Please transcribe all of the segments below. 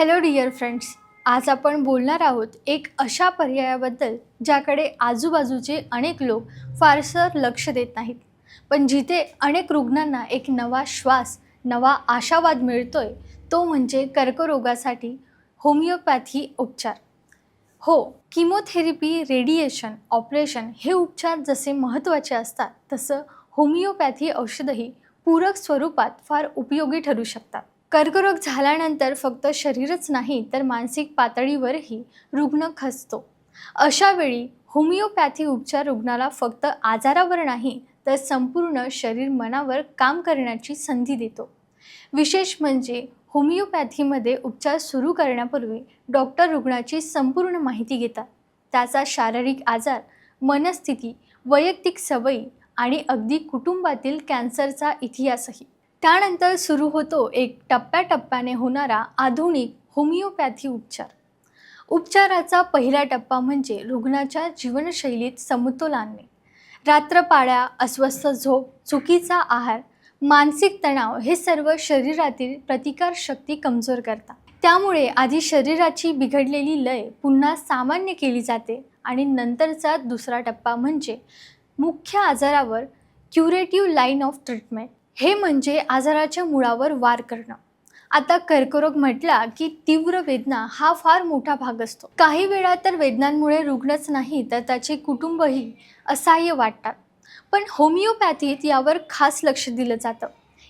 Hello dear friends आज आपण बोलणार आहोत एक अशा पर्यायाबद्दल ज्याकडे आजूबाजूचे अनेक लोक फारसं लक्ष देत नाहीत. पण जिथे अनेक रुग्णांना एक नवा श्वास नवा आशावाद मिळतोय तो म्हणजे कर्करोगासाठी होमिओपॅथी उपचार. हो किमोथेरपी रेडिएशन ऑपरेशन हे उपचार जसे महत्त्वाचे असतात तसं होमिओपॅथी औषधही पूरक स्वरूपात फार उपयोगी ठरू शकतात. कर्करोग झाल्यानंतर फक्त शरीरच नाही तर मानसिक पातळीवरही रुग्ण खचतो अशावेळी होमिओपॅथी उपचार रुग्णाला फक्त आजारावर नाही तर संपूर्ण शरीर मनावर काम करण्याची संधी देतो. विशेष म्हणजे होमिओपॅथीमध्ये उपचार सुरू करण्यापूर्वी डॉक्टर रुग्णाची संपूर्ण माहिती घेतात. त्याचा शारीरिक आजार मनस्थिती वैयक्तिक सवयी आणि अगदी कुटुंबातील कॅन्सरचा इतिहासही. त्यानंतर सुरू होतो एक टप्प्याटप्प्याने होणारा आधुनिक होमिओपॅथी उपचार. उपचाराचा पहिला टप्पा म्हणजे रुग्णाच्या जीवनशैलीत समतोल आणणे रात्रपाळ्या अस्वस्थ झोप चुकीचा आहार मानसिक तणाव हे सर्व शरीरातील प्रतिकारशक्ती कमजोर करतात. त्यामुळे आधी शरीराची बिघडलेली लय पुन्हा सामान्य केली जाते आणि नंतरचा दुसरा टप्पा म्हणजे मुख्य आजारावर क्युरेटिव्ह लाईन ऑफ ट्रीटमेंट हे म्हणजे आजाराच्या मुळावर वार करणं. आता कर्करोग म्हटला की तीव्र वेदना हा फार मोठा भाग असतो. काही वेळा तर वेदनांमुळे रुग्णच नाही तर त्याचे कुटुंबही असहाय्य वाटतात. पण होमिओपॅथीत यावर खास लक्ष दिलं जातं.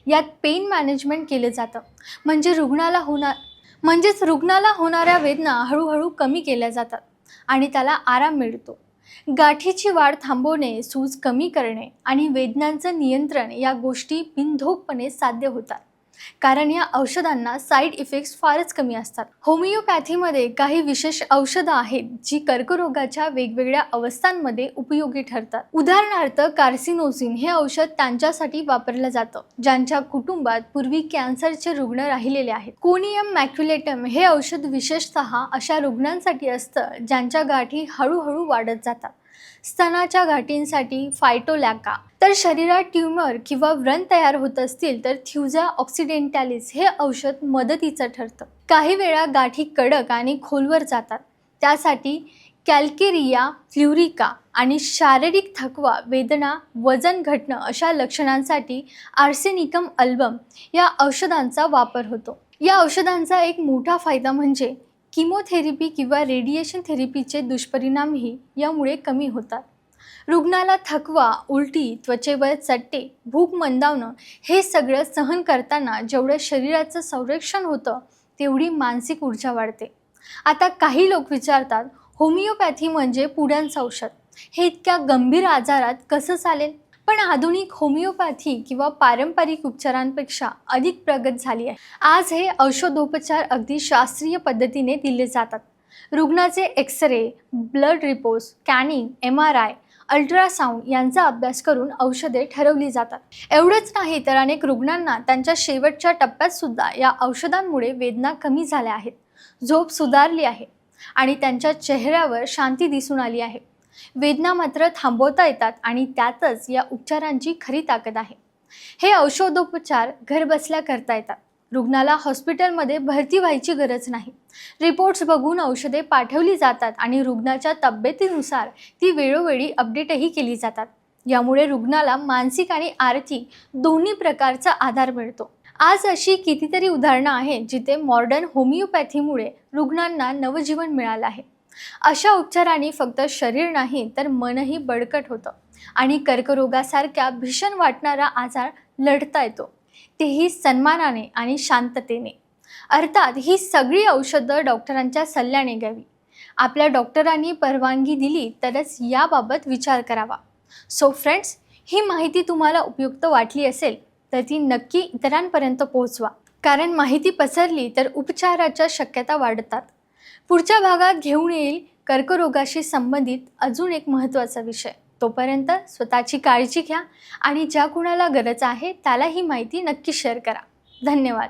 यात पेन मॅनेजमेंट केलं जातं. म्हणजे रुग्णाला होणार म्हणजेच रुग्णाला होणाऱ्या वेदना हळूहळू कमी केल्या जातात आणि त्याला आराम मिळतो. गाठीची वाढ थांबवणे सूज कमी करणे आणि वेदनांचं नियंत्रण या गोष्टी बिनधोकपणे साध्य होतात. कारण या औषधांना साईड इफेक्ट्स फारच कमी असतात. होमिओपॅथीमध्ये काही विशेष औषधं आहेत जी कर्करोगाच्या वेगवेगळ्या अवस्थांमध्ये उपयोगी ठरतात. उदाहरणार्थ कार्सिनोसिन हे औषध त्यांच्यासाठी वापरलं जातं ज्यांच्या कुटुंबात पूर्वी कॅन्सरचे रुग्ण राहिलेले आहेत. कोनियम मॅक्युलेटम हे औषध विशेषतः अशा रुग्णांसाठी असतं ज्यांच्या गाठी हळूहळू वाढत जातात. स्तनाच्या गाठींसाठी फायटोलॅका तर शरीरात ट्यूमर किंवा व्रण तयार होत असतील तर थ्युजा ऑक्सिडेंटॅलिस हे औषध मदतीचं ठरतं. काही वेळा गाठी कडक आणि खोलवर जातात. त्यासाठी कॅल्केरिया फ्ल्युरिका आणि शारीरिक थकवा वेदना वजन घटणं अशा लक्षणांसाठी आर्सेनिकम अल्बम या औषधांचा वापर होतो. या औषधांचा एक मोठा फायदा म्हणजे किमोथेरपी किंवा रेडिएशन थेरपीचे दुष्परिणामही यामुळे कमी होतात. रुग्णाला थकवा उलटी त्वचेवर चट्टे भूक मंदावणं हे सगळं सहन करताना जेवढं शरीराचं संरक्षण होतं तेवढी मानसिक ऊर्जा वाढते. आता काही लोक विचारतात होमिओपॅथी म्हणजे पुड्यांचं औषध? हे इतक्या गंभीर आजारात कसं चालेल? पण आधुनिक होमिओपॅथी किंवा पारंपरिक उपचारांपेक्षा अधिक प्रगत झाली आहे. आज हे औषधोपचार अगदी शास्त्रीय पद्धतीने दिले जातात. रुग्णाचे x-ray blood report scanning M R I ultrasound यांचा अभ्यास करून औषधे ठरवली जातात. एवढंच नाही तर अनेक रुग्णांना त्यांच्या शेवटच्या टप्प्यात सुद्धा या औषधांमुळे वेदना कमी झाल्या आहेत. झोप सुधारली आहे आणि त्यांच्या चेहऱ्यावर शांती दिसून आली आहे. वेदना मात्र थांबवता येतात आणि त्यातच या उपचारांची खरी ताकद आहे. हे औषधोपचार घरबसल्या करता येतात. रुग्णाला हॉस्पिटलमध्ये भरती व्हायची गरज नाही. रिपोर्ट्स बघून औषधे पाठवली जातात आणि रुग्णाच्या तब्येतीनुसार ती वेळोवेळी अपडेटही केली जातात. यामुळे रुग्णाला मानसिक आणि आर्थिक दोन्ही प्रकारचा आधार मिळतो. आज अशी कितीतरी उदाहरणं आहेत जिथे मॉडर्न होमिओपॅथीमुळे रुग्णांना नवजीवन मिळालं आहे. अशा उपचाराने फक्त शरीर नाही तर मनही बळकट होतं. आणि कर्करोगासारख्या भीषण वाटणारा आजार लढता येतो. तेही सन्मानाने आणि शांततेने. अर्थात ही सगळी औषधं डॉक्टरांच्या सल्ल्याने घ्यावी. आपल्या डॉक्टरांनी परवानगी दिली तरच याबाबत विचार करावा. सो फ्रेंड्स ही माहिती तुम्हाला उपयुक्त वाटली असेल तर ती नक्की इतरांपर्यंत पोहोचवा. कारण माहिती पसरली तर उपचाराच्या शक्यता वाढतात. पुढच्या भागात घेऊन येईल कर्करोगाशी संबंधित अजून एक महत्त्वाचा विषय. तोपर्यंत स्वतःची काळजी घ्या आणि ज्या कुणाला गरज आहे त्याला ही माहिती नक्की शेअर करा. धन्यवाद.